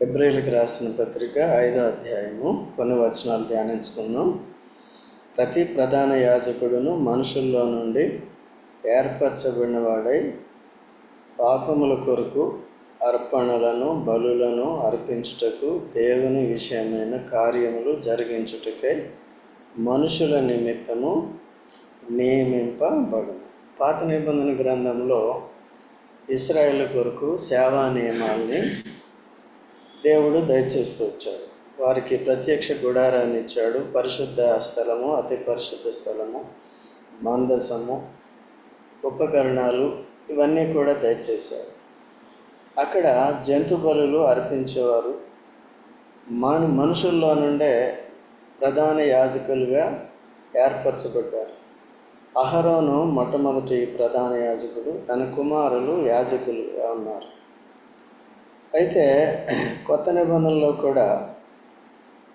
ఫిబ్రవరికి రాసిన పత్రిక ఐదో అధ్యాయము. కొన్ని వచనాలు ధ్యానించుకుందాం. ప్రతి ప్రధాన యాజకుడును మనుషుల్లో నుండి ఏర్పరచబడినవాడై పాపముల కొరకు అర్పణలను బలులను అర్పించుటకు దేవుని విషయమైన కార్యములు జరిగించుటకై మనుషుల నిమిత్తము నియమింపబడు పాత నిబంధన గ్రంథంలో ఇస్రాయేల్ కొరకు సేవా నియమాల్ని దేవుడు దయచేస్తూ వచ్చాడు. వారికి ప్రత్యక్ష గుడారాన్ని ఇచ్చాడు. పరిశుద్ధ స్థలము అతి పరిశుద్ధ స్థలము మందసము ఉపకరణాలు ఇవన్నీ కూడా దయచేశాడు అక్కడ జంతు బలులు అర్పించేవారు. మన మనుషుల్లో నుండే ప్రధాన యాజకులుగా ఏర్పరచబడ్డారు. అహరోను మొట్టమొదటి ప్రధాన యాజకుడు తన కుమారులు యాజకులుగా ఉన్నారు. అయితే కొత్త నిబంధనలో కూడా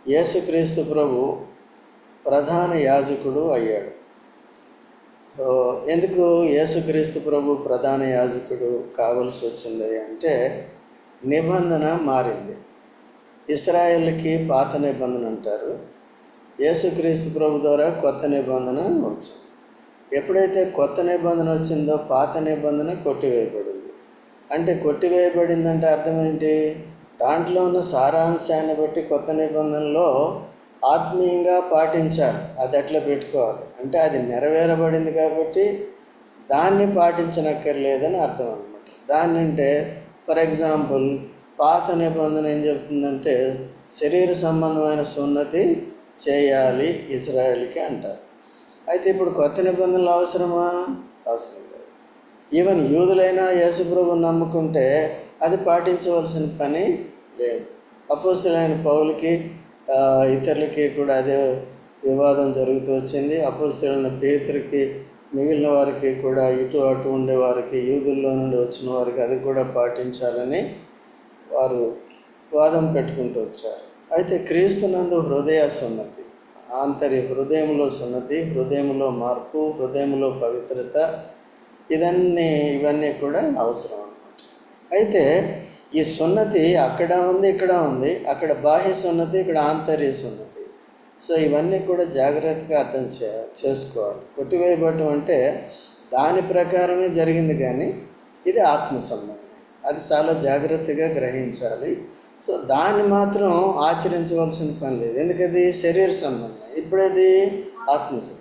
యేసుక్రీస్తు ప్రభు ప్రధాన యాజకుడు అయ్యాడు. ఎందుకు యేసుక్రీస్తు ప్రభు ప్రధాన యాజకుడు కావలసి వచ్చింది అంటే నిబంధన మారింది. ఇస్రాయేల్కి పాత నిబంధన అంటారు. యేసుక్రీస్తు ప్రభు ద్వారా కొత్త నిబంధన వచ్చింది. ఎప్పుడైతే కొత్త నిబంధన వచ్చిందో పాత నిబంధన కొట్టివేయబడింది అంటే కొట్టివేయబడిందంటే అర్థం ఏంటి? దాంట్లో ఉన్న సారాంశాన్ని బట్టి కొత్త నిబంధనలో ఆత్మీయంగా పాటించాలి. అది ఎట్లా పెట్టుకోవాలి? అంటే అది నెరవేరబడింది కాబట్టి దాన్ని పాటించనక్కర్లేదని అర్థం అనమాట దాన్ని అంటే ఫర్ ఎగ్జాంపుల్ పాత నిబంధన ఏం చెప్తుందంటే శరీర సంబంధమైన సున్నతి చేయాలి ఇజ్రాయెల్కి అంటారు. అయితే ఇప్పుడు కొత్త నిబంధనలు అవసరమా? అవసరం. ఈవెన్ యూదులైనా యేసుప్రభు నమ్ముకుంటే అది పాటించవలసిన పని లేదు. అపోస్తులైన పౌలకి ఇతరులకి కూడా అదే వివాదం జరుగుతూ వచ్చింది. అపోస్తులైన పేతురికి మిగిలిన వారికి కూడా ఇటు అటు ఉండే వారికి యూదుల్లో నుండి వచ్చిన వారికి అది కూడా పాటించాలని వారు వాదం పెట్టుకుంటూ వచ్చారు. అయితే క్రీస్తునందు హృదయ సున్నతి ఆంతరి హృదయంలో సున్నతి హృదయంలో మార్పు హృదయంలో పవిత్రత ఇదన్నీ ఇవన్నీ కూడా అవసరం అన్నమాట. అయితే ఈ సున్నతి అక్కడ ఉంది ఇక్కడ ఉంది. అక్కడ బాహ్య సున్నతి ఇక్కడ ఆంతర్య సున్నతి. సో ఇవన్నీ కూడా జాగ్రత్తగా అర్థం చే చేసుకోవాలి. కొట్టివేయబడటం అంటే దాని ప్రకారమే జరిగింది కానీ ఇది ఆత్మ సంబంధం. అది చాలా జాగ్రత్తగా గ్రహించాలి. సో దాన్ని మాత్రం ఆచరించవలసిన పని లేదు. ఎందుకది? శరీర సంబంధం. ఇప్పుడది ఆత్మ సంబంధం.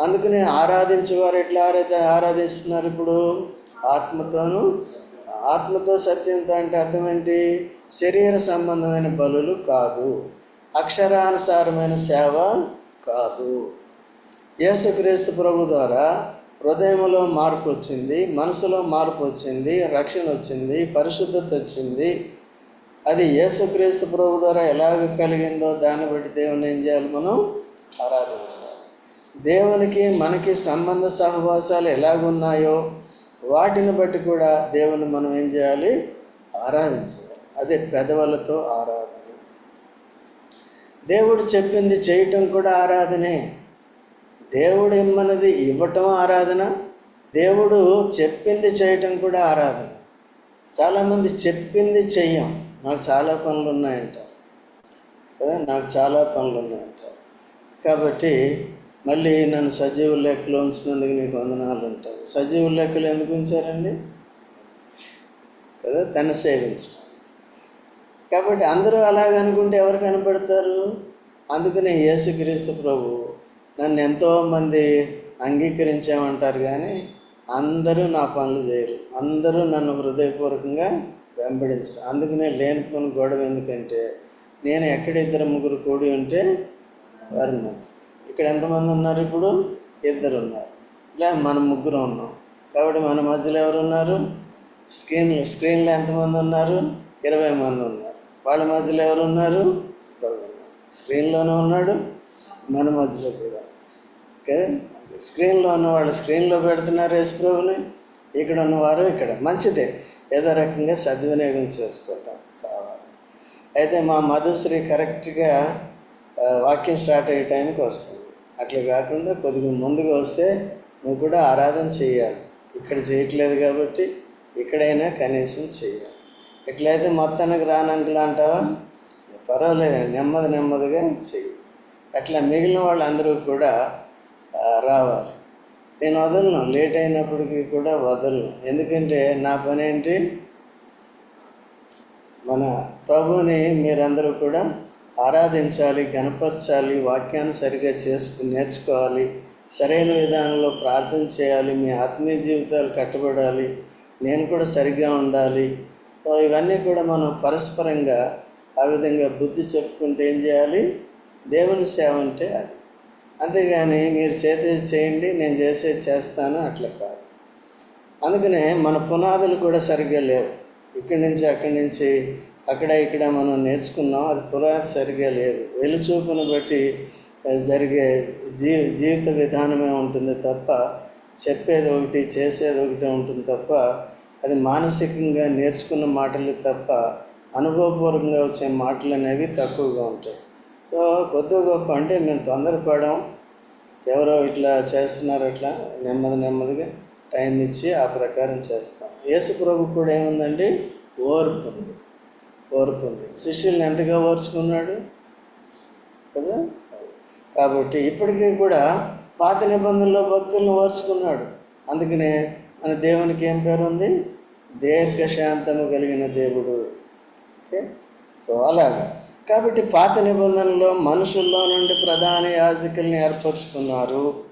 అందుకని ఆరాధించేవారు ఎట్లా ఆరాధ ఆరాధిస్తున్నారు ఇప్పుడు? ఆత్మతోను ఆత్మతో సత్యంతో అంటే అర్థం ఏంటి? శరీర సంబంధమైన బలులు కాదు. అక్షరానుసారమైన సేవ కాదు. యేసుక్రీస్తు ప్రభు ద్వారా హృదయంలో మార్పు వచ్చింది మనసులో మార్పు వచ్చింది రక్షణ వచ్చింది పరిశుద్ధత వచ్చింది. అది యేసుక్రీస్తు ప్రభు ద్వారా ఎలాగ కలిగిందో దాన్ని బట్టి దేవుని ఏం చేయాలి మనం? ఆరాధించాలి. దేవునికి మనకి సంబంధ సహవాసాలు ఎలాగున్నాయో వాటిని బట్టి కూడా దేవుని మనం ఏం చేయాలి? ఆరాధించాలి. అదే పెదవులతో ఆరాధన. దేవుడు చెప్పింది చేయటం కూడా ఆరాధనే. దేవుడు ఇమ్మన్నది ఇవ్వటం ఆరాధన. దేవుడు చెప్పింది చేయటం కూడా ఆరాధన. చాలామంది చెప్పింది చెయ్యం. నాకు చాలా పనులు ఉన్నాయంటారు కదా నాకు చాలా పనులు ఉన్నాయంటారు కాబట్టి మళ్ళీ నన్ను సజీవ లెక్కలో ఉంచినందుకు నీకు వందనాలు ఉంటారు సజీవ లెక్కలు ఎందుకు ఉంచారండి? కదా తను సేవించడం కాబట్టి అందరూ అలాగ అనుకుంటే ఎవరు కనపడతారు? అందుకనే యేసుక్రీస్తు ప్రభు నన్ను ఎంతోమంది అంగీకరించామంటారు కానీ అందరూ నా పనులు చేయరు. అందరూ నన్ను హృదయపూర్వకంగా వెంబడించరు. అందుకనే లేనిపోని గొడవ ఎందుకంటే నేను ఎక్కడ ఇద్దరు ముగ్గురు కూడి ఉంటే వారిని మంచి ఇక్కడ ఎంతమంది ఉన్నారు ఇప్పుడు? ఇద్దరు ఉన్నారు ఇలా మనం ముగ్గురు ఉన్నాం. కాబట్టి మన మధ్యలో ఎవరు ఉన్నారు స్క్రీన్ స్క్రీన్లో ఎంతమంది ఉన్నారు? ఇరవై మంది ఉన్నారు. వాళ్ళ మధ్యలో ఎవరు ఉన్నారు స్క్రీన్లోనే ఉన్నాడు మన మధ్యలో కూడా. ఓకే? స్క్రీన్లో ఉన్నవాళ్ళు స్క్రీన్లో పెడుతున్నారు యశ్ప్రభుని ఇక్కడ ఉన్నవారు ఇక్కడ. మంచిదే. ఏదో రకంగా సద్వినియోగం చేసుకోవటం రావాలి. అయితే మా మధుశ్రీ కరెక్ట్గా వాక్యం స్టార్ట్ అయ్యే టైంకి వస్తుంది. అట్లా కాకుండా కొద్దిగా ముందుగా వస్తే నువ్వు కూడా ఆరాధన చేయాలి. ఇక్కడ చేయట్లేదు కాబట్టి ఇక్కడైనా కనీసం చేయాలి. ఎట్లయితే మొత్తానికి రానంకులు అంటావా? పర్వాలేదండి నెమ్మది నెమ్మదిగా చెయ్యి. అట్లా మిగిలిన వాళ్ళందరూ కూడా రావాలి. నేను వదలను లేట్ అయినప్పటికీ కూడా వదలను. ఎందుకంటే నా పని ఏంటి మన ప్రభుని మీరందరూ కూడా ఆరాధించాలి గనపరచాలి వాక్యాన్ని సరిగా చేసుకు నేర్చుకోవాలి సరైన విధానంలో ప్రార్థన చేయాలి మీ ఆత్మీయ జీవితాలు కట్టబడాలి నేను కూడా సరిగ్గా ఉండాలి. ఇవన్నీ కూడా మనం పరస్పరంగా ఆ విధంగా బుద్ధి చెప్పుకుంటే ఏం చేయాలి? దేవుని సేవ అంటే అది. అంతేగాని మీరు చేసేది చేయండి నేను చేసేది చేస్తాను అట్లా కాదు. అందుకనే మన పునాదులు కూడా సరిగ్గా లేవు. ఇక్కడి నుంచి అక్కడి నుంచి అక్కడ ఇక్కడ మనం నేర్చుకున్నాం అది పురాణ సరిగ్గా లేదు. వెలుచూపును బట్టి జరిగే జీ జీవిత విధానమే ఉంటుంది తప్ప చెప్పేది ఒకటి చేసేది ఒకటి ఉంటుంది తప్ప అది మానసికంగా నేర్చుకున్న మాటలు తప్ప అనుభవపూర్వకంగా వచ్చే మాటలు అనేవి తక్కువగా ఉంటాయి. సో కొద్ది గొప్ప అంటే మేము తొందరపడడం ఎవరో ఇట్లా చేస్తున్నారు అట్లా నెమ్మది నెమ్మదిగా టైం ఇచ్చి ఆ ప్రకారం చేస్తాం. యేసు ప్రభు కూడా ఏముందండి? ఓర్పు ఉంది. ఓర్పు శిష్యుల్ని ఎంతగా ఓర్చుకున్నాడు? కదా? కాబట్టి ఇప్పటికీ కూడా పాత నిబంధనలో భక్తులను ఓర్చుకున్నాడు. అందుకనే మన దేవునికి ఏం పేరు ఉంది దీర్ఘశాంతము కలిగిన దేవుడు. ఓకే? సో అలాగా. కాబట్టి పాత నిబంధనలో మనుషుల్లో నుండి ప్రధాన యాజకుల్ని ఏర్పరచుకున్నారు.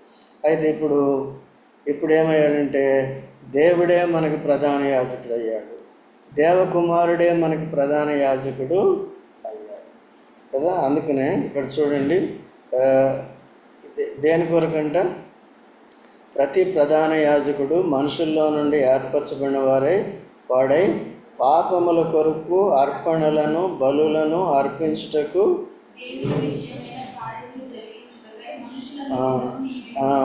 అయితే ఇప్పుడు ఇప్పుడు ఏమయ్యాడంటే దేవుడే మనకి ప్రధాన యాజకుడు అయ్యాడు దేవకుమారుడే మనకి ప్రధాన యాజకుడు అయ్యాడు. కదా? అందుకనే ఇక్కడ చూడండి దేని కొరకంట? ప్రతి ప్రధాన యాజకుడు మనుషుల్లో నుండి ఏర్పరచబడిన వారై వాడై పాపముల కొరకు అర్పణలను బలులను అర్పించుటకు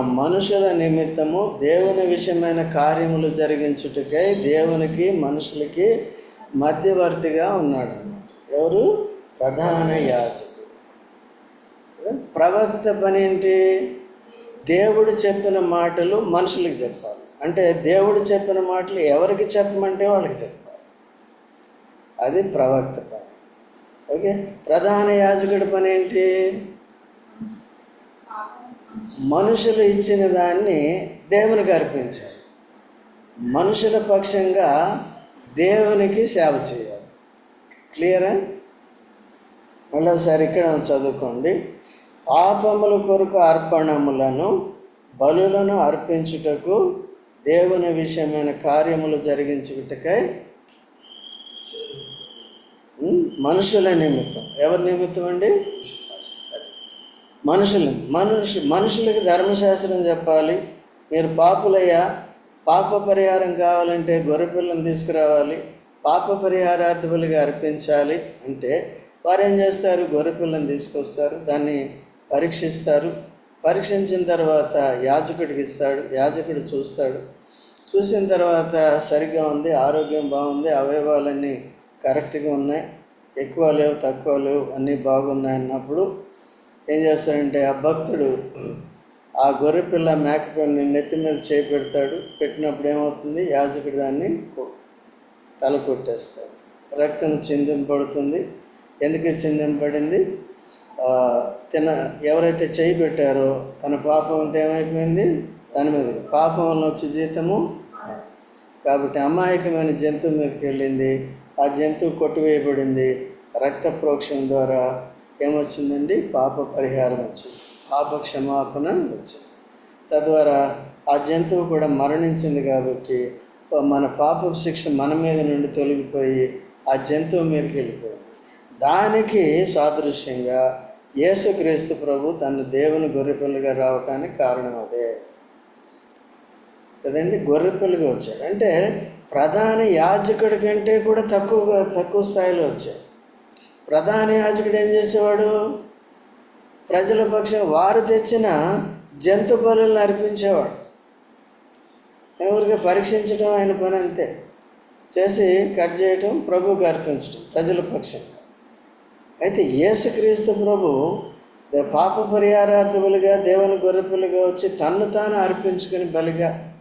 మనుషుల నిమిత్తము దేవుని విషయమైన కార్యములు జరిగించుటకై దేవునికి మనుషులకి మధ్యవర్తిగా ఉన్నాడు అన్నమాట ఎవరు? ప్రధాన యాజకుడు. ప్రవక్త పని ఏంటి? దేవుడు చెప్పిన మాటలు మనుషులకు చెప్పాలి. అంటే దేవుడు చెప్పిన మాటలు ఎవరికి చెప్పమంటే వాళ్ళకి చెప్పాలి. అది ప్రవక్త పని. ఓకే? ప్రధాన యాజకుడి పని ఏంటి? మనుషులు ఇచ్చిన దాన్ని దేవునికి అర్పించాలి. మనుషుల పక్షంగా దేవునికి సేవ చేయాలి. క్లియరా మళ్ళీసారి ఇక్కడ చదువుకోండి. పాపముల కొరకు అర్పణములను బలులను అర్పించుటకు దేవుని విషయమైన కార్యములు జరిగించుటకై మనుషుల నిమిత్తం. ఎవరి నిమిత్తం అండి? మనుషులు మనుషు మనుషులకి ధర్మశాస్త్రం చెప్పాలి. మీరు పాపులయ్యా పాప పరిహారం కావాలంటే గొర్రెపిల్లను తీసుకురావాలి. పాప పరిహారార్థులుగా అర్పించాలి అంటే వారు ఏం చేస్తారు? గొర్రెపిల్లను తీసుకొస్తారు దాన్ని పరీక్షిస్తారు. పరీక్షించిన తర్వాత యాజకుడికి ఇస్తాడు యాజకుడు చూస్తాడు. చూసిన తర్వాత సరిగ్గా ఉంది ఆరోగ్యం బాగుంది అవయవాలన్నీ కరెక్ట్గా ఉన్నాయి. ఎక్కువ లేవు తక్కువ లేవు అన్నీ బాగున్నాయి అన్నప్పుడు ఏం చేస్తాడంటే ఆ భక్తుడు ఆ గొర్రెపిల్ల మేకపిల్లని నెత్తి మీద చేయి పెడతాడు పెట్టినప్పుడు ఏమవుతుంది? యాజకుడు దాన్ని తల కొట్టేస్తాడు. రక్తం చిందింపబడుతుంది. ఎందుకు చిందింపబడింది? తిన ఎవరైతే చేయి పెట్టారో తన పాపం ఏమైపోయింది? దాని మీద పాపం వల్ల వచ్చే జీతము? కాబట్టి అమాయకమైన జంతువు మీదకి వెళ్ళింది. ఆ జంతువు కొట్టివేయబడింది. రక్త ప్రోక్షణ ద్వారా ఏమొచ్చిందండి? పాప పరిహారం వచ్చింది. పాప క్షమాపణ వచ్చింది. తద్వారా ఆ జంతువు కూడా మరణించింది కాబట్టి మన పాప శిక్ష మన మీద నుండి తొలగిపోయి ఆ జంతువు మీదకి వెళ్ళిపోయింది. దానికి సాదృశ్యంగా యేసుక్రీస్తు ప్రభు తన దేవుని గొర్రెపిల్లగా రావటానికి కారణం అదే. కదండి? గొర్రెపిల్లగా వచ్చాడు. అంటే ప్రధాన యాజకుడి కంటే కూడా తక్కువగా తక్కువ స్థాయిలో వచ్చాడు. ప్రధాన యాజకుడు ఏం చేసేవాడు? ప్రజల పక్షం వారు తెచ్చిన జంతు బలులను అర్పించేవాడు. ఎవరికి పరీక్షించడం ఆయన పని అంతే. చేసి కట్ చేయటం ప్రభువుకి అర్పించడం ప్రజల పక్షంగా అయితే యేసుక్రీస్తు ప్రభు పాప పరిహారార్థములుగా దేవుని గొర్రెపులుగా వచ్చి తన్ను తాను అర్పించుకుని బలిగా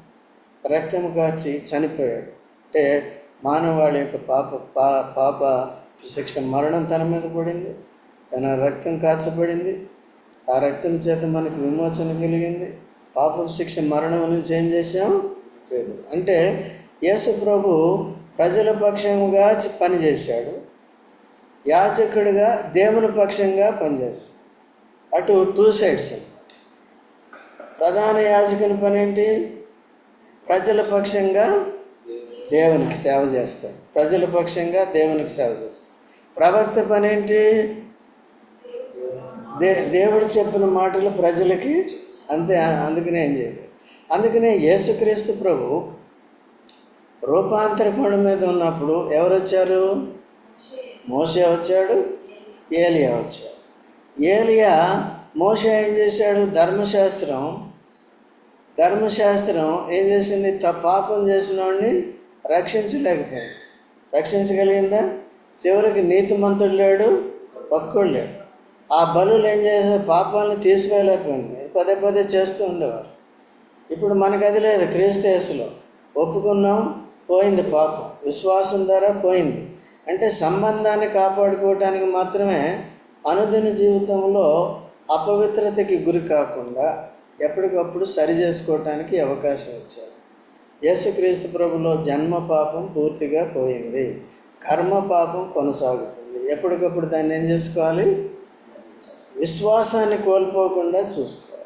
రక్తం కార్చి చనిపోయాడు. అంటే మానవాళి యొక్క పాప పా పాప శిక్ష మరణం తన మీద పడింది. తన రక్తం కార్చబడింది ఆ రక్తం చేత మనకు విమోచన కలిగింది. పాప శిక్ష మరణం నుంచి ఏం చేశాం? లేదు. అంటే యేసు ప్రభు ప్రజల పక్షంగా పనిచేశాడు. యాజకుడిగా దేవుని పక్షంగా పనిచేస్తాడు. అటు టూ సైడ్స్ అనమాట ప్రధాన యాజకుని పని ఏంటి ప్రజల పక్షంగా దేవునికి సేవ చేస్తాడు. ప్రజల పక్షంగా దేవునికి సేవ చేస్తాం. ప్రవక్త పని ఏంటి దే దేవుడు చెప్పిన మాటలు ప్రజలకి అంతే అందుకనే ఏం చేయాలి అందుకనే యేసుక్రీస్తు ప్రభు రూపాంతర కొండ మీద ఉన్నప్పుడు ఎవరు వచ్చారు మోసే వచ్చాడు ఏలియా వచ్చాడు. ఏలియా మోషే ఏం చేశాడు? ధర్మశాస్త్రం ధర్మశాస్త్రం ఏం చేసింది? త పాపం చేసిన వాడిని రక్షించలేకపోయింది రక్షించగలిగిందా? చివరికి నీతిమంతుడు లేడు పక్కుడు లేడు. ఆ బలులు ఏం చేశారు? పాపాలను తీసివేయలేకపోయింది. పదే పదే చేస్తూ ఉండేవారు. ఇప్పుడు మనకు అది లేదు. క్రీస్తయస్సులో ఒప్పుకున్నాం పోయింది పాపం. విశ్వాసం ద్వారా పోయింది. అంటే సంబంధాన్ని కాపాడుకోవటానికి మాత్రమే అనుదిన జీవితంలో అపవిత్రతకి గురి కాకుండా ఎప్పటికప్పుడు సరి చేసుకోవటానికి అవకాశం వచ్చారు యేసుక్రీస్తు ప్రభులో జన్మ పాపం పూర్తిగా పోయింది. కర్మ పాపం కొనసాగుతుంది. ఎప్పటికప్పుడు దాన్ని ఏం చేసుకోవాలి? విశ్వాసాన్ని కోల్పోకుండా చూసుకోవాలి.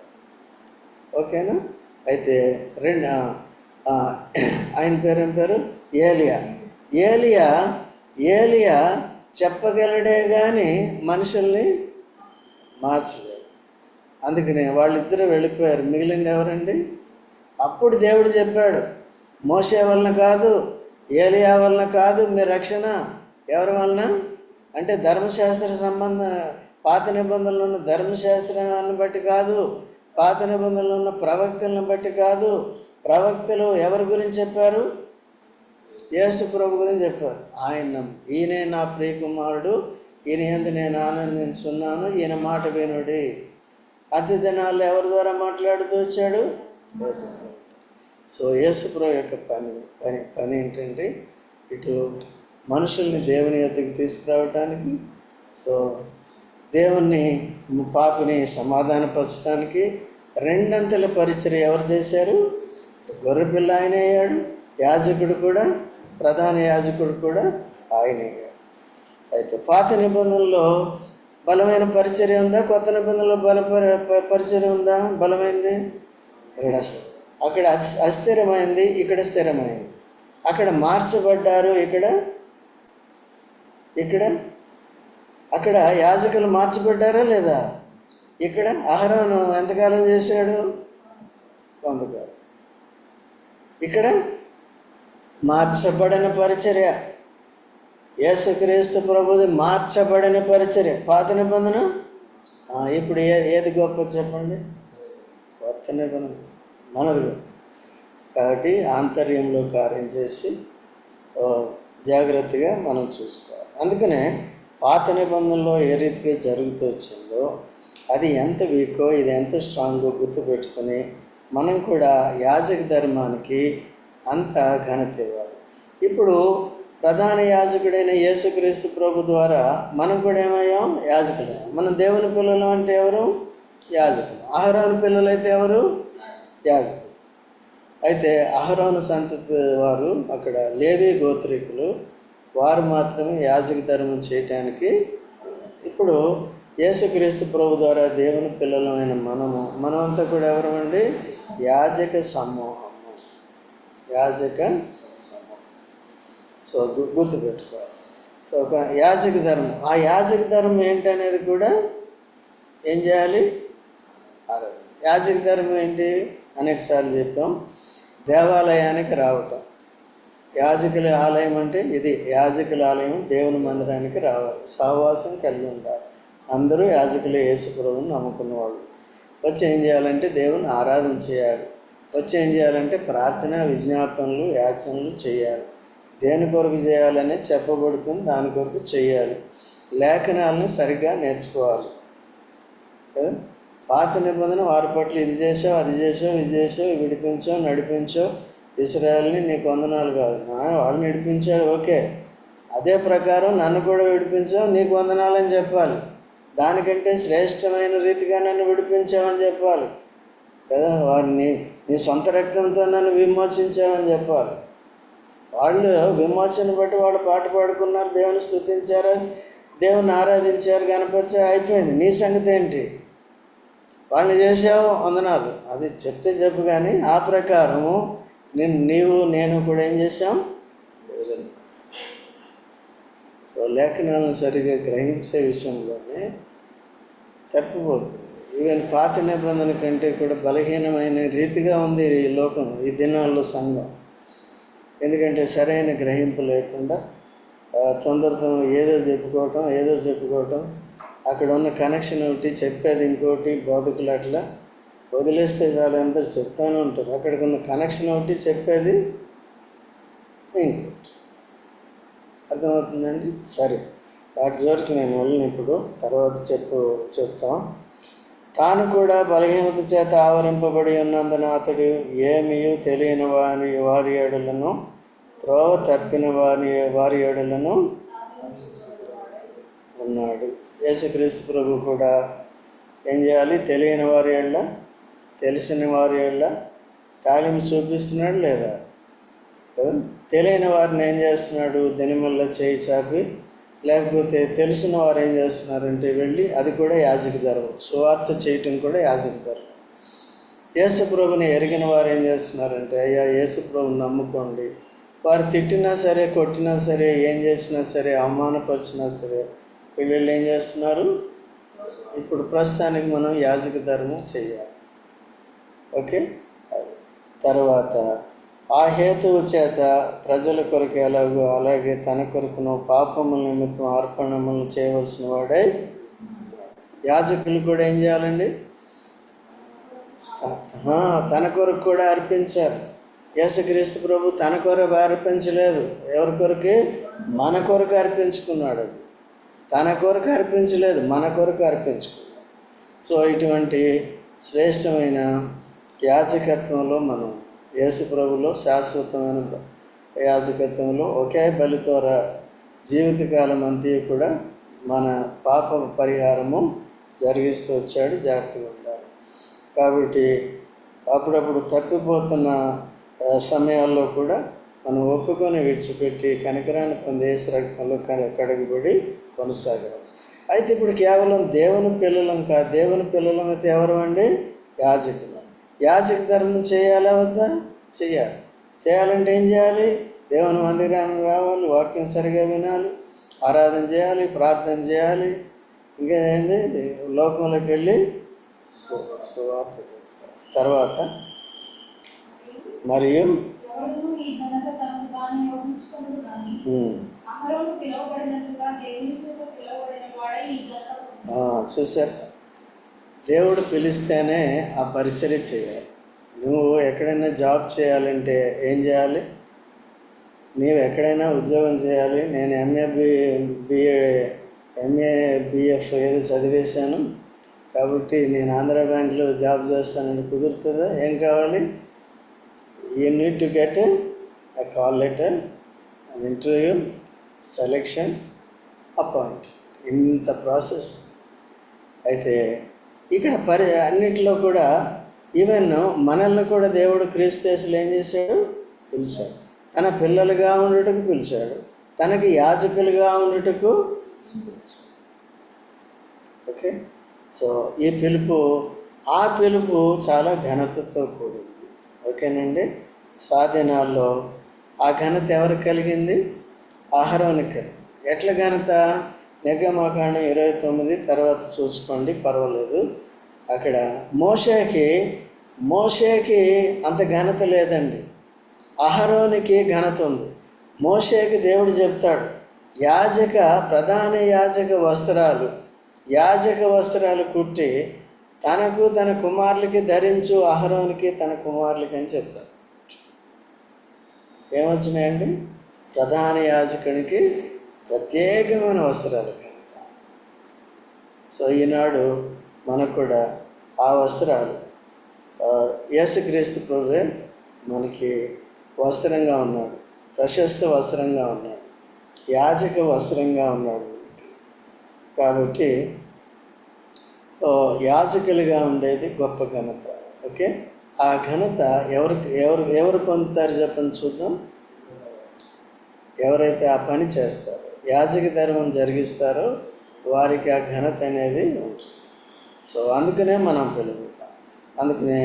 ఓకేనా? అయితే రెండు ఆయన పేరు ఏం పేరు? ఏలియా. ఏలియా ఏలియా చెప్పగలడే కానీ మనుషుల్ని మార్చలేదు. అందుకనే వాళ్ళిద్దరూ వెళ్ళిపోయారు. మిగిలింది ఎవరండి? అప్పుడు దేవుడు చెప్పాడు మోసే వలన కాదు ఏలియా వలన కాదు మీ రక్షణ ఎవరి వలన? అంటే ధర్మశాస్త్ర సంబంధ పాత నిబంధనలు ఉన్న ధర్మశాస్త్రాన్ని బట్టి కాదు పాత నిబంధనలు ఉన్న ప్రవక్తలను బట్టి కాదు ప్రవక్తలు ఎవరి గురించి చెప్పారు? యేసు ప్రభు గురించి చెప్పారు. ఆయన ఈయనే నా ప్రియకుమారుడు ఈయన ఎందు నేను ఆనందించున్నాను ఈయన మాట వినుడి. అతి దినాల్లో ఎవరి ద్వారా మాట్లాడుతూ వచ్చాడు? యేసు ప్రభు. సో యేసుప్రభు యొక్క పని పని పని ఏంటంటే ఇటు మనుషుల్ని దేవుని యొద్దకు తీసుకురావటానికి సో దేవుణ్ణి పాపిని సమాధానపరచడానికి రెండంతల పరిచయం ఎవరు చేశారు? గొర్రెపిల్ల ఆయన అయ్యాడు యాజకుడు కూడా ప్రధాన యాజకుడు కూడా ఆయన అయ్యాడు. అయితే పాత నిబంధనలో బలమైన పరిచర్య ఉందా? కొత్త నిబంధనలో బల పరిచర్య ఉందా? బలమైంది? ఇక్కడ అక్కడ అస్థిరమైంది ఇక్కడ స్థిరమైంది. అక్కడ మార్చబడ్డారు ఇక్కడ ఇక్కడ అక్కడ యాజకులు మార్చబడ్డారా లేదా? ఇక్కడ ఆహారం ఎంతకాలం చేశాడు? కొంతకాలం. ఇక్కడ మార్చబడిన పరిచర్య. యేసుక్రీస్తు ప్రభుది మార్చబడిన పరిచర్య. పాత నిబంధన? ఇప్పుడు ఏ ఏది గొప్ప చెప్పండి? కొత్త నిబంధన. మనది కాబట్టి ఆంతర్యంలో కార్యం చేసి జాగ్రత్తగా మనం చూసుకోవాలి. అందుకనే పాత నిబంధనలో ఏ రీతిగా జరుగుతూ వచ్చిందో అది ఎంత వీకో ఇది ఎంత స్ట్రాంగో గుర్తుపెట్టుకొని మనం కూడా యాజక ధర్మానికి అంత ఘనత ఇవ్వాలి. ఇప్పుడు ప్రధాన యాజకుడైన యేసుక్రీస్తు ప్రభు ద్వారా మనం కూడా ఏమయ్యాం? యాజకుడే మనం దేవుని పిల్లలు అంటే ఎవరు? యాజకులు. ఆహరాను పిల్లలు అయితే ఎవరు? యాజకులు అయితే అహరోను సంతతి వారు అక్కడ లేవి గోత్రికులు వారు మాత్రమే యాజక ధర్మం చేయటానికి ఇప్పుడు యేసుక్రీస్తు ప్రభు ద్వారా దేవుని పిల్లలమైన మనము మనమంతా కూడా ఎవరమండి? యాజక సమూహము. యాజక సమూహం. సో గుర్తు గుర్తుపెట్టుకోవాలి. సో ఒక యాజక ధర్మం. ఆ యాజక ధర్మం ఏంటనేది కూడా ఏం చేయాలి? ఆరాధన. యాజక ధర్మం ఏంటి? అనేకసార్లు చెప్పాం. దేవాలయానికి రావటం. యాజకుల ఆలయం అంటే ఇది. యాజకుల ఆలయం దేవుని మందిరానికి రావాలి. సహవాసం కలిగి ఉండాలి. అందరూ యాజకులు యేసుప్రభుని నమ్ముకున్న వాళ్ళు. వచ్చి ఏం చేయాలంటే దేవుని ఆరాధన చేయాలి. వచ్చి ఏం చేయాలంటే ప్రార్థన విజ్ఞాపనలు యాచనలు చేయాలి. దేని కొరకు చేయాలని చెప్పబడుతుంది. దాని కొరకు చేయాలి. లేఖనాలను సరిగ్గా నేర్చుకోవాలి. కదా? పాత నిబంధన వారి పట్ల ఇది చేసావు అది చేసావు ఇది చేసావు విడిపించావు నడిపించావు. ఇస్రాయల్ని నీకు వందనాలు కాదు. వాళ్ళు నడిపించాడు విడిపించాడు ఓకే. అదే ప్రకారం నన్ను కూడా విడిపించావు నీకు వందనాలని చెప్పాలి. దానికంటే శ్రేష్టమైన రీతిగా నన్ను విడిపించావని చెప్పాలి. కదా వారిని నీ సొంత రక్తంతో నన్ను విమోచించావని చెప్పాలి. వాళ్ళు విమోచన బట్టి వాళ్ళు పాట పాడుకున్నారు దేవుని స్తుతించారు దేవుని ఆరాధించారు కనపరిచారు అయిపోయింది. నీ సంగతి ఏంటి? వాళ్ళని చేసావు వందనాలు. అది చెప్తే చెప్పు కానీ ఆ ప్రకారము నేను నీవు నేను కూడా ఏం చేశాం? సో లేఖనాలను సరిగా గ్రహించే విషయంలోనే తప్పిపోతుంది. ఈవెన్ పాత నిబంధన కంటే కూడా బలహీనమైన రీతిగా ఉంది ఈ లోకం ఈ దినాల్లో సంఘం. ఎందుకంటే సరైన గ్రహింపు లేకుండా తొందరతో ఏదో చెప్పుకోవటం ఏదో చెప్పుకోవటం అక్కడ ఉన్న కనెక్షన్ ఒకటి చెప్పేది ఇంకోటి బోధకులు అట్లా. వదిలేస్తే చాలు అందరు చెప్తానే ఉంటారు. అక్కడికి ఉన్న కనెక్షన్ ఒకటి చెప్పేది ఇంకోటి. అర్థమవుతుందండి? సరే. వాటి జోలికి నేను వెళ్ళను ఇప్పుడు. తర్వాత చెప్పు చెప్తాం. తాను కూడా బలహీనత చేత ఆవరింపబడి ఉన్నందున అతడు ఏమియో తెలియని వారి వారి ఏడులను త్రోవ తప్పిన వారి వారి ఏడులను ఉన్నాడు. యేసుక్రీస్తు ప్రభు కూడా ఏం చేయాలి? తెలియని వారి ఏళ్ళ తెలిసిన వారి ఏళ్ళ తాళింపు చూపిస్తున్నాడు లేదా? కదా? తెలియని వారిని ఏం చేస్తున్నాడు? దినిమల్ల చేయి చాపి లేకపోతే తెలిసిన వారు ఏం చేస్తున్నారంటే వెళ్ళి అది కూడా యాజక ధర్మం. సువార్త చేయటం కూడా యాజక ధర్మం. యేసుప్రభుని ఎరిగిన వారు ఏం చేస్తున్నారంటే అయ్యా యేసుప్రభుని నమ్ముకోండి. వారు తిట్టినా సరే కొట్టినా సరే ఏం చేసినా సరే అవమానపరిచినా సరే పిల్లలు ఏం చేస్తున్నారు? ఇప్పుడు ప్రస్తుతానికి మనం యాజక ధర్మం చేయాలి. ఓకే? అది. తర్వాత ఆ హేతువు చేత ప్రజల కొరకు ఎలాగో అలాగే తన కొరకును పాపముల నిమిత్తం అర్పణములు చేయవలసిన వాడై యాజకులు కూడా ఏం చేయాలండి? తన కొరకు కూడా అర్పించారు యేసుక్రీస్తు ప్రభు తన కొరకు అర్పించలేదు. ఎవరి కొరకే? మన కొరకు అర్పించుకున్నాడు అది. తన కొరకు అర్పించలేదు మన కొరకు అర్పించుకున్నాడు. సో ఇటువంటి శ్రేష్టమైన యాజకత్వంలో మనం యేసు ప్రభులో శాశ్వతమైన యాజకత్వంలో ఒకే బలితోర జీవితకాలం అంతా కూడా మన పాప పరిహారము జరిగిస్తూ వచ్చాడు జాగ్రత్తగా ఉండాలి. కాబట్టి అప్పుడప్పుడు తప్పిపోతున్న సమయాల్లో కూడా మనం ఒప్పుకొని విడిచిపెట్టి కనికరాన్ని పొంది రక్తంలో కడగబడి కొనసాగాలి అయితే ఇప్పుడు కేవలం దేవుని పిల్లలం కాదు దేవుని పిల్లలం అయితే ఎవరు అండి? యాజకులు. యాజక ధర్మం చేయాలా వద్దా? చేయాలి. చేయాలంటే ఏం చేయాలి? దేవుని మందిరానికి రావాలి వాక్యం సరిగా వినాలి ఆరాధన చేయాలి ప్రార్థన చేయాలి. ఇంకా ఏంది? లోకంలోకి వెళ్ళి సు- సువార్త చెప్పాలి తర్వాత మరియు చూసారు దేవుడు పిలిస్తేనే ఆ పరిచర్య చేయాలి. నువ్వు ఎక్కడైనా జాబ్ చేయాలంటే ఏం చేయాలి? నీవు ఎక్కడైనా ఉద్యోగం చేయాలి. నేను MA B BA MA BF ఏదో చదివేశాను. కాబట్టి నేను ఆంధ్ర బ్యాంక్లో జాబ్ చేస్తానని కుదురుతుందా? ఏం కావాలి? You need to get a call letter an interview selection appoint ఇంత ప్రాసెస్ అయితే ఇక్కడ పరి అన్నిటిలో కూడా ఈవెన్ మనల్ని కూడా దేవుడు క్రీస్తులు ఏం చేశాడు? పిలిచాడు. తన పిల్లలుగా ఉండటకు పిలిచాడు. తనకి యాజకులుగా ఉండటకు ఓకే? సో ఈ పిలుపు ఆ పిలుపు చాలా ఘనతతో కూడింది. ఓకేనండి? సాధనాల్లో ఆ ఘనత ఎవరికి కలిగింది? ఆహారానికి. ఎట్ల ఘనత? నిర్గమాకాండం ఇరవై తొమ్మిది తర్వాత చూసుకోండి పర్వాలేదు. అక్కడ మోషేకి మోషేకి అంత ఘనత లేదండి. అహరోనికి ఘనత ఉంది. మోషేకి దేవుడు చెప్తాడు యాజక ప్రధాన యాజక వస్త్రాలు యాజక వస్త్రాలు కుట్టి తనకు తన కుమారులకి ధరించు అహరోనికి తన కుమారులకి అని చెప్తాడు. ఏమొచ్చినాయండి? ప్రధాన యాజకునికి ప్రత్యేకమైన వస్త్రాలు కలుగుతాయి సో ఈనాడు మనకు కూడా ఆ వస్త్రాలు యేసుక్రీస్తు ప్రభువే మనకి వస్త్రంగా ఉన్నాడు ప్రశస్త వస్త్రంగా ఉన్నాడు యాజక వస్త్రంగా ఉన్నాడు మనకి. కాబట్టి యాజకులుగా ఉండేది గొప్ప ఘనత ఓకే? ఆ ఘనత ఎవరికి ఎవరు ఎవరు పొందుతారు చెప్పండి చూద్దాం. ఎవరైతే ఆ పని చేస్తారో యాజక ధర్మం జరిగిస్తారో వారికి ఆ ఘనత అనేది ఉంటుంది. సో అందుకనే మనం పిలుపుతాం అందుకనే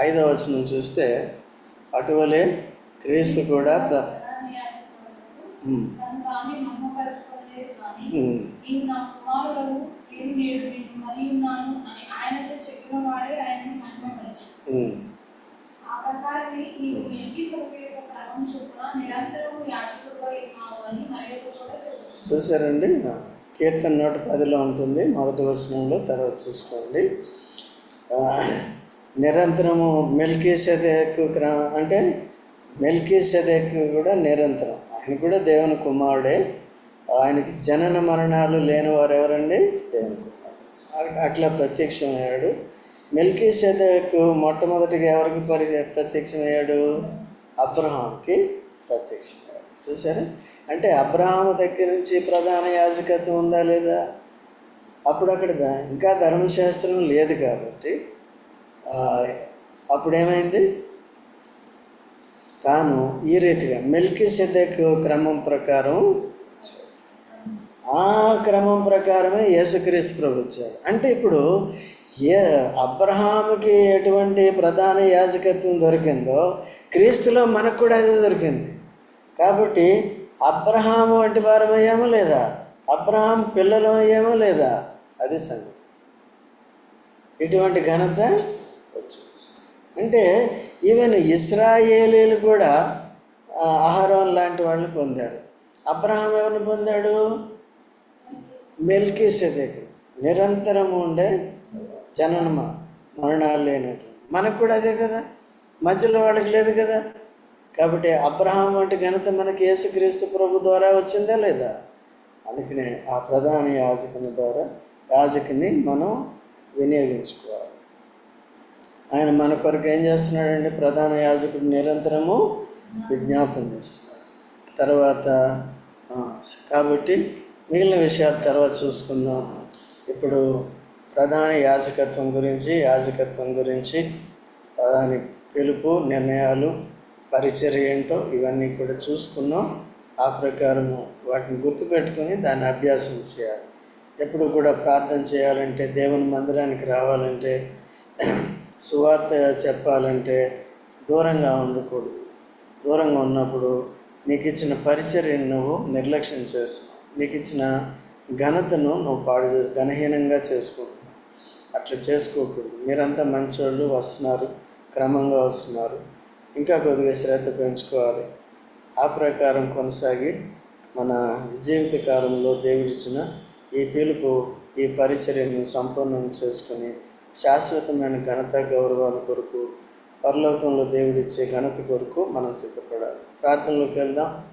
ఐదవ వచనం చూస్తే అటువలే క్రీస్తు కూడా ప్ర ప్రధాన యాజకులకు ఉమ్, తను తానే మహిమపరచుకోలేదు కానీ ఉమ్, నీవు నా కుమారుడవు నేను నేడు నిన్ను మరి ఉన్నాను అని ఆయనతో చెప్పిన వాడే ఆయనను మహిమపరచు ఉమ్. ఆ ప్రకారమే నీవు మెల్కి సౌకర్య క్రమం చొప్పున నిరంతరం యాజకుడిపై ఉన్నావు అని మరి ఒక చోట చెబుతుంది చూసారండి కీర్తన నూట పదిలో ఉంటుంది. మొదటి వచనంలో తర్వాత చూసుకోండి. నిరంతరము మెల్కీ సదేకు క్రమం అంటే మెల్కీ సదేకు కూడా నిరంతరం. ఆయన కూడా దేవుని కుమారుడే. ఆయనకి జనన మరణాలు లేని వారు ఎవరండి? దేవుని కుమారుడు. అట్లా ప్రత్యక్షమయ్యాడు. మెల్కీ సదేకు మొట్టమొదటిగా ఎవరికి పరి ప్రత్యక్షమయ్యాడు? అబ్రహాంకి ప్రత్యక్షమయ్యాడు. చూసారా అంటే అబ్రహాము దగ్గర నుంచి ప్రధాన యాజకత్వం ఉందా లేదా? అప్పుడు అక్కడ ఇంకా ధర్మశాస్త్రం లేదు కాబట్టి అప్పుడేమైంది? తాను ఈ రీతిగా మెల్కి సెదెక్ క్రమం ప్రకారం ఆ క్రమం ప్రకారమే యేసుక్రీస్తు ప్రభు వచ్చాడు. అంటే ఇప్పుడు ఏ అబ్రహాముకి ఎటువంటి ప్రధాన యాజకత్వం దొరికిందో క్రీస్తులో మనకు కూడా అదే దొరికింది. కాబట్టి అబ్రహాము వంటి వారం అయ్యామో లేదా? అబ్రహాం పిల్లలు అయ్యామో లేదా? అది సంగతి. ఇటువంటి ఘనత వచ్చింది అంటే ఈవెన్ ఇస్రాయేలీలు కూడా ఆహారం లాంటి వాళ్ళని పొందారు. అబ్రహాం ఎవరిని పొందాడు? మెల్కీ సెదెక్ నిరంతరం ఉండే జనన మరణాలు లేనట్టు మనకు కూడా అదే కదా? మధ్యలో వాళ్ళకి లేదు కదా? కాబట్టి అబ్రహాం వంటి ఘనత మనకి యేసుక్రీస్తు ప్రభు ద్వారా వచ్చిందా లేదా? అందుకనే ఆ ప్రధాన యాజకుని ద్వారా యాజకుని మనం వినియోగించుకోవాలి. ఆయన మన కొరకు ఏం చేస్తున్నాడండి? ప్రధాన యాజకుడు నిరంతరము విజ్ఞాపన చేస్తున్నాడు. తర్వాత కాబట్టి మిగిలిన విషయాలు తర్వాత చూసుకుందాం. ఇప్పుడు ప్రధాన యాజకత్వం గురించి యాజకత్వం గురించి దాని పిలుపు నిర్ణయాలు పరిచర్య ఏంటో ఇవన్నీ కూడా చూసుకున్నాం. ఆ ప్రకారము వాటిని గుర్తుపెట్టుకొని దాన్ని అభ్యాసం చేయాలి. ఎప్పుడు కూడా ప్రార్థన చేయాలంటే దేవుని మందిరానికి రావాలంటే సువార్త చెప్పాలంటే దూరంగా ఉండకూడదు. దూరంగా ఉన్నప్పుడు నీకు ఇచ్చిన పరిచర్యను నువ్వు నిర్లక్ష్యం చేస్తావు. నీకు ఇచ్చిన ఘనతను నువ్వు పాడు చేసి ఘనహీనంగా చేసుకుంటున్నావు అట్లా చేసుకోకూడదు. మీరంతా మంచోళ్ళు వస్తున్నారు క్రమంగా వస్తున్నారు. ఇంకా కొద్దిగా శ్రద్ధ పెంచుకోవాలి. ఆ ప్రకారం కొనసాగి మన జీవిత కాలంలో దేవుడిచ్చిన ఈ పిలుపు ఈ పరిచర్యను సంపూర్ణం చేసుకుని శాశ్వతమైన ఘనత గౌరవాల కొరకు పరలోకంలో దేవుడిచ్చే ఘనత కొరకు మనం సిద్ధపడాలి. ప్రార్థనలోకి వెళ్దాం.